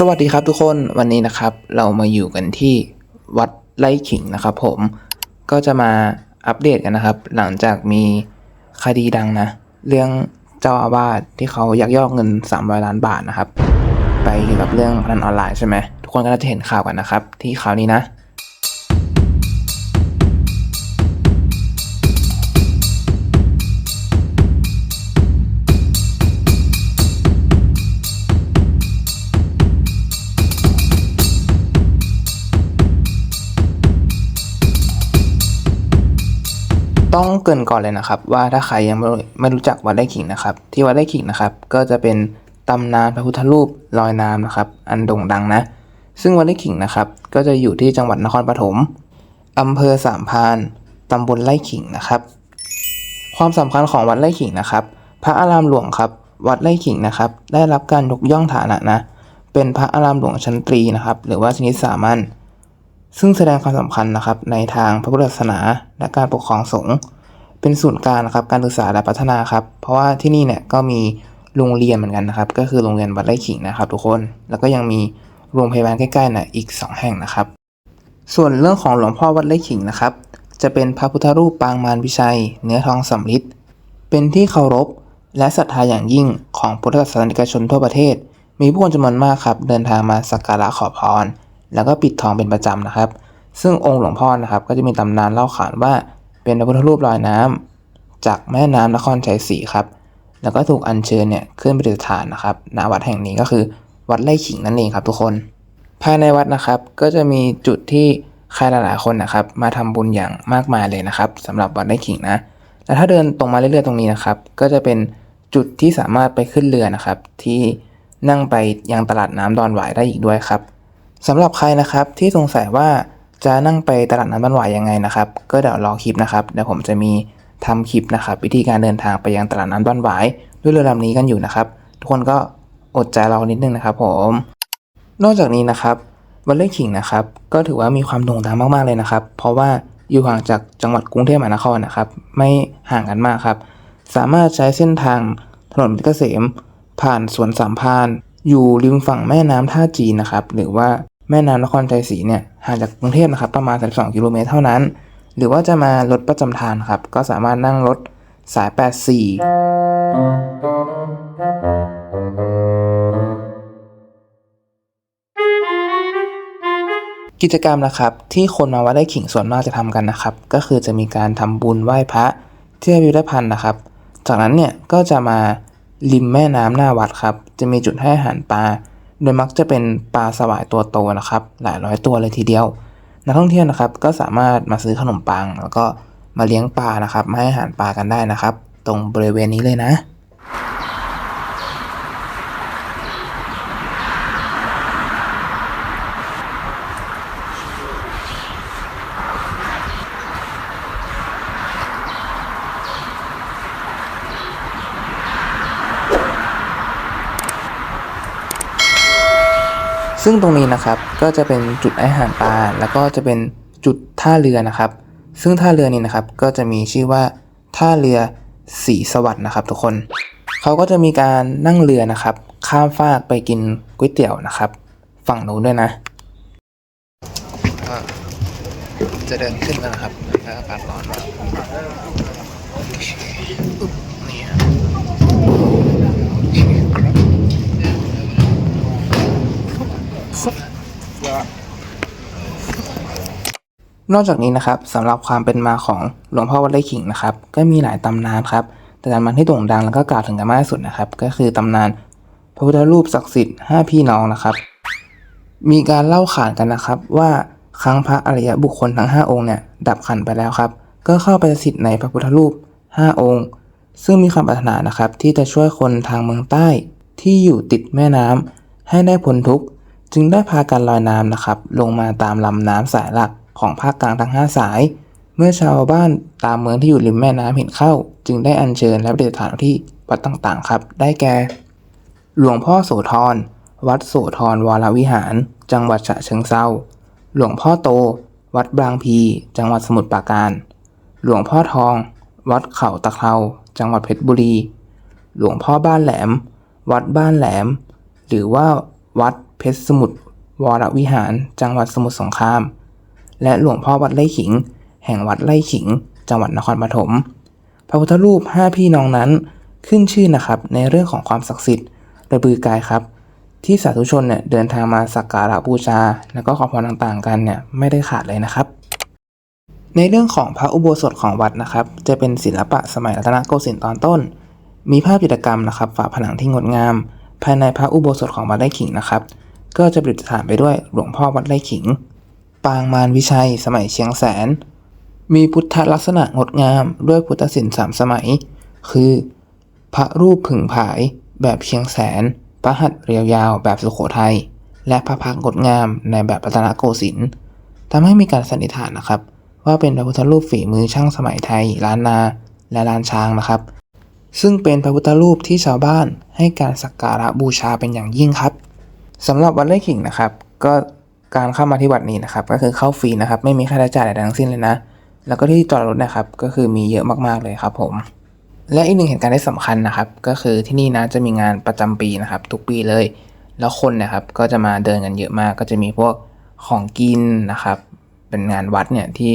สวัสดีครับทุกคนวันนี้นะครับเรามาอยู่กันที่วัดไร่ขิงนะครับ ผมก็จะมาอัปเดตกันนะครับ หลังจากมีคดีดังนะ เรื่องเจ้าอาวาสที่เขายักยอกเงิน300ล้านบาทนะครับ ไปเกี่ยวกับเรื่องพนันออนไลน์ใช่ไหมทุกคนก็น่าจะเห็นข่าวกันนะครับ ที่ข่าวนี้นะ กินก่อนเลยนะครับ ว่าถ้าใครยังไม่ไม่รู้จักวัดไร่ขิงนะครับ ที่วัดไร่ขิงนะครับ ก็จะเป็นตำนานพระพุทธรูปลอยน้ำนะครับ อันโด่งดังนะ ซึ่งวัดไร่ขิงนะครับ ก็จะอยู่ที่จังหวัดนครปฐมอำเภอสามพานตำบลไร่ขิงนะครับ ความสำคัญของวัดไร่ขิงนะครับ พระอารามหลวงครับวัดไร่ขิงนะครับ ได้รับการยกย่องฐานะนะ เป็นพระอารามหลวงชั้นตรีนะครับ หรือว่าชนิดสามัญซึ่งแสดงความสำคัญนะครับในทางพระพุทธศาสนาและการปกครองสงฆ์ เป็นศูนย์กลางนะครับการศึกษาและพัฒนาครับ เพราะว่าที่นี่เนี่ยก็มีโรงเรียนเหมือนกันนะครับ ก็คือโรงเรียนวัดไร่ขิงนะครับ ทุกคนแล้วก็ยังมีโรงพยาบาลใกล้ๆนะอีก 2 แห่งนะครับ ส่วนเรื่องของหลวงพ่อวัดไร่ขิงนะครับ จะเป็นพระพุทธรูปปางมารวิชัย เนื้อทองสำริดเป็นที่เคารพและศรัทธาอย่างยิ่งของพุทธศาสนิกชนทั่วประเทศ มีผู้คนจำนวนมากครับ เดินทางมาสักการะขอพร แล้วก็ปิดทองเป็นประจำนะครับ ซึ่งองค์หลวงพ่อนะครับ ก็จะมีตำนานเล่าขานว่า เป็นพระพุทธรูปลอยน้ำจากแม่น้ำนครชัยศรีครับ แล้วก็ถูกอัญเชิญเนี่ยขึ้นประดิษฐานนะครับณวัดแห่งนี้ก็คือวัดไร่ขิงนั่นเองครับทุกคน ภายในวัดนะครับก็จะมีจุดที่ใครหลายๆคนนะครับ มาทำบุญอย่างมากมายเลยนะครับสำหรับวัดไร่ขิงนะแล้วถ้าเดินตรงมาเรื่อยๆตรงนี้นะครับ ก็จะเป็นจุดที่สามารถไปขึ้นเรือนะครับ ที่นั่งไปยังตลาดน้ำดอนหวายได้อีกด้วยครับสำหรับใครนะครับที่สงสัยว่า จะนั่งไปตลาดน้ำดอนหวายยังไงนะครับ ก็เดี๋ยวรอคลิปนะครับเดี๋ยวผมจะมีทำคลิปนะครับ วิธีการเดินทางไปยังตลาดน้ำดอนหวายด้วยเรือลำนี้กันอยู่นะครับ ทุกคนก็อดใจรอนิดนึงนะครับ ผม นอกจากนี้นะครับวัดไร่ขิงนะครับ ก็ถือว่ามีความโด่งดังมากๆเลยนะครับ เพราะว่าอยู่ห่างจากจังหวัดกรุงเทพมหานครนะครับ ไม่ห่างกันมากครับ สามารถใช้เส้นทางถนนเพชรเกษม ผ่านสวนสามพานอยู่ริมฝั่งแม่น้ำท่าจีนนะครับ หรือว่า แม่น้ำนครชัยศรีเนี่ยห่างจากกรุงเทพนะครับประมาณ 32 กิโลเมตรเท่านั้น หรือว่าจะมารถประจำทางครับ ก็สามารถนั่งรถสาย 84 กิจกรรมนะครับ ที่คนมาวัดไร่ขิงส่วนมากจะทำกันนะครับ ก็คือจะมีการทำบุญไหว้พระที่พิพิธภัณฑ์นะครับ จากนั้นเนี่ยก็จะมาริมแม่น้ำหน้าวัดครับ จะมีจุดให้อาหารปลา โดยมักจะเป็นปลาสวายตัวโตนะครับ หลายร้อยตัวเลยทีเดียว นักท่องเที่ยวนะครับ ก็สามารถมาซื้อขนมปัง แล้วก็มาเลี้ยงปลานะครับมาให้อาหารปลากันได้นะครับ ตรงบริเวณนี้เลยนะ ซึ่งตรงนี้นะครับก็จะเป็นจุดอาหารปลาแล้วก็จะเป็นจุดท่าเรือนะครับ ซึ่งท่าเรือนี้นะครับก็จะมีชื่อว่าท่าเรือสีสวัสด์นะครับ ทุกคนเขาก็จะมีการนั่งเรือนะครับ ข้ามฟากไปกินก๋วยเตี๋ยวนะครับ ฝั่งนู้นด้วยนะจะเดินขึ้นแล้วนะครับถ้าอากาศร้อนนี่ครับ นอกจากนี้นะครับสำหรับความเป็นมาของหลวงพ่อวัดไร่ขิงนะครับ ก็มีหลายตำนานครับ แต่ตำนานที่โด่งดังแล้วก็กล่าวถึงกันมากที่สุดนะครับ ก็คือตำนานพระพุทธรูปศักดิ์สิทธิ์ห้าพี่น้องนะครับ มีการเล่าขานกันนะครับ ว่าครั้งพระอริยบุคคลทั้ง 5 องค์เนี่ยดับขันไปแล้วครับ ก็เข้าไปสถิตในพระพุทธรูป 5 องค์ ซึ่งมีความปรารถนานะครับ ที่จะช่วยคนทางเมืองใต้ที่อยู่ติดแม่น้ำให้ได้พ้นทุกข์ จึงได้พากันลอยน้ำนะครับ ลงมาตามลำน้ำสายหลักของภาคกลางทั้ง 5 สาย เมื่อชาวบ้านตามเมืองที่อยู่ริมแม่น้ำเห็นเข้า จึงได้อัญเชิญและประดิษฐานที่วัดต่างๆครับ ได้แก่ หลวงพ่อโสธร วัดโสธรวรวิหาร จังหวัดฉะเชิงเทราหลวงพ่อโต วัดบางพี จังหวัดสมุทรปราการ หลวงพ่อทอง วัดเขาตะเคราจังหวัดเพชรบุรี หลวงพ่อบ้านแหลม วัดบ้านแหลม หรือว่าวัด เพชรสมุทรวรวิหาร จังหวัดสมุทรสงคราม และหลวงพ่อวัดไร่ขิง แห่งวัดไร่ขิง จังหวัดนครปฐมพระพุทธรูปห้าพี่น้องนั้นขึ้นชื่อนะครับในเรื่องของความศักดิ์สิทธิ์ระบือกายครับ ที่สาธุชนเนี่ยเดินทางมาสักการะบูชา แล้วก็ขอพรต่างๆ กันเนี่ยไม่ได้ขาดเลยนะครับ ในเรื่องของพระอุโบสถของวัดนะครับ จะเป็นศิลปะสมัยรัตนโกสินทร์ตอนต้น มีภาพจิตรกรรมนะครับฝาผนังที่งดงาม ภายในพระอุโบสถของวัดไร่ขิงนะครับ ก็จะประดิษฐานไปด้วยหลวงพ่อวัดไร่ขิง ปางมารวิชัยสมัยเชียงแสน มีพุทธลักษณะงดงามด้วยพุทธศิลป์สามสมัย คือ พระรูปผึ่งผายแบบเชียงแสน พระหัตถ์เรียวยาวแบบสุโขทัย และพระพักตร์งดงามในแบบรัตนโกสินทร์ทำให้มีการสันนิษฐานนะครับ ว่าเป็นพระพุทธรูปฝีมือช่างสมัยไทยล้านนาและล้านช้างนะครับ ซึ่งเป็นพระพุทธรูปที่ชาวบ้านให้การสักการะบูชาเป็นอย่างยิ่งครับ สำหรับวัดไร่ขิงนะครับ ก็การเข้ามาที่วัดนี้นะครับ ก็คือเข้าฟรีนะครับ ไม่มีค่าใช้จ่ายใดทั้งสิ้นเลยนะ แล้วก็ที่จอดรถนะครับ ก็คือมีเยอะมากๆเลยครับผม และอีกหนึ่งเหตุการณ์ที่สำคัญนะครับ ก็คือที่นี่นะจะมีงานประจำปีนะครับ ทุกปีเลย แล้วคนนะครับก็จะมาเดินกันเยอะมาก ก็จะมีพวกของกินนะครับ เป็นงานวัดเนี่ยที่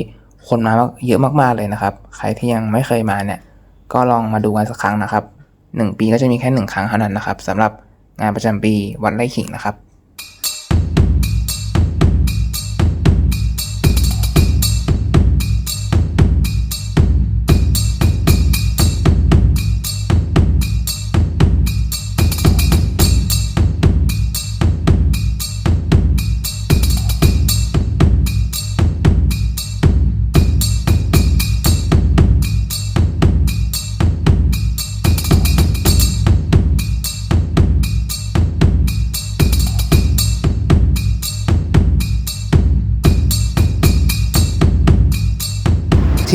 คนมาเยอะมากๆเลยนะครับ ใครที่ยังไม่เคยมาเนี่ย ก็ลองมาดูกันสักครั้งนะครับหนึ่งปีก็จะมีแค่หนึ่งครั้งเท่านั้นนะครับสำหรับ งานประจำปีวัดไร่ขิงนะครับ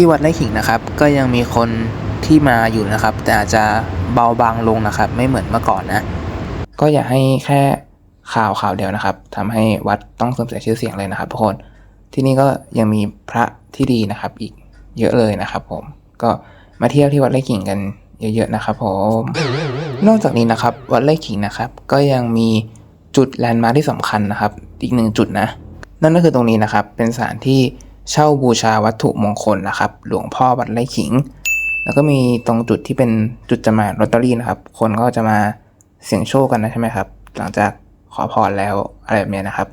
ที่วัดไร่ขิงนะครับ ก็ยังมีคนที่มาอยู่นะครับ แต่อาจจะเบาบางลงนะครับ ไม่เหมือนเมื่อก่อนนะ ก็อย่าให้แค่ข่าวข่าวเดียวนะครับทำให้วัดต้องเสื่อมเสียชื่อเสียงเลยนะครับทุกคนที่นี่ก็ยังมีพระที่ดีนะครับ อีกเยอะเลยนะครับ ผมก็มาเที่ยวที่วัดไร่ขิงกันเยอะๆนะครับ ผมนอกจากนี้นะครับ วัดไร่ขิงนะครับ ก็ยังมีจุดแลนด์มาร์คที่สำคัญนะครับ อีกหนึ่งจุดนะ นั่นก็คือตรงนี้นะครับ เป็นสถานที่ เช่าบูชาวัตถุมงคลนะครับ หลวงพ่อวัดไร่ขิง แล้วก็มีตรงจุดที่เป็นจุดจำหน่ายลอตเตอรี่นะครับ คนก็จะมาเสี่ยงโชคกันนะใช่ไหมครับ หลังจากขอพรแล้วอะไรแบบนี้นะครับ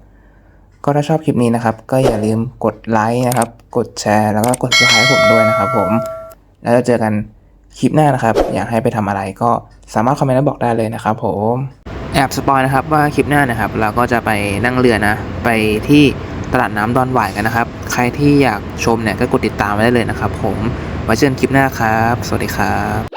ก็ถ้าชอบคลิปนี้นะครับ ก็อย่าลืมกดไลค์นะครับ กดแชร์แล้วก็กด subscribe ให้ผมด้วยนะครับ ผม แล้วจะเจอกันคลิปหน้านะครับ อยากให้ไปทำอะไรก็สามารถคอมเมนต์และบอกได้เลยนะครับ ผมแอบสปอยนะครับว่าคลิปหน้านะครับ เราก็จะไปนั่งเรือนะ ไปที่ ตลาดน้ำดอนหวายกันนะครับ ใครที่อยากชมเนี่ยก็กดติดตามไว้ได้เลยนะครับผมไว้เจอกันคลิปหน้าครับ สวัสดีครับ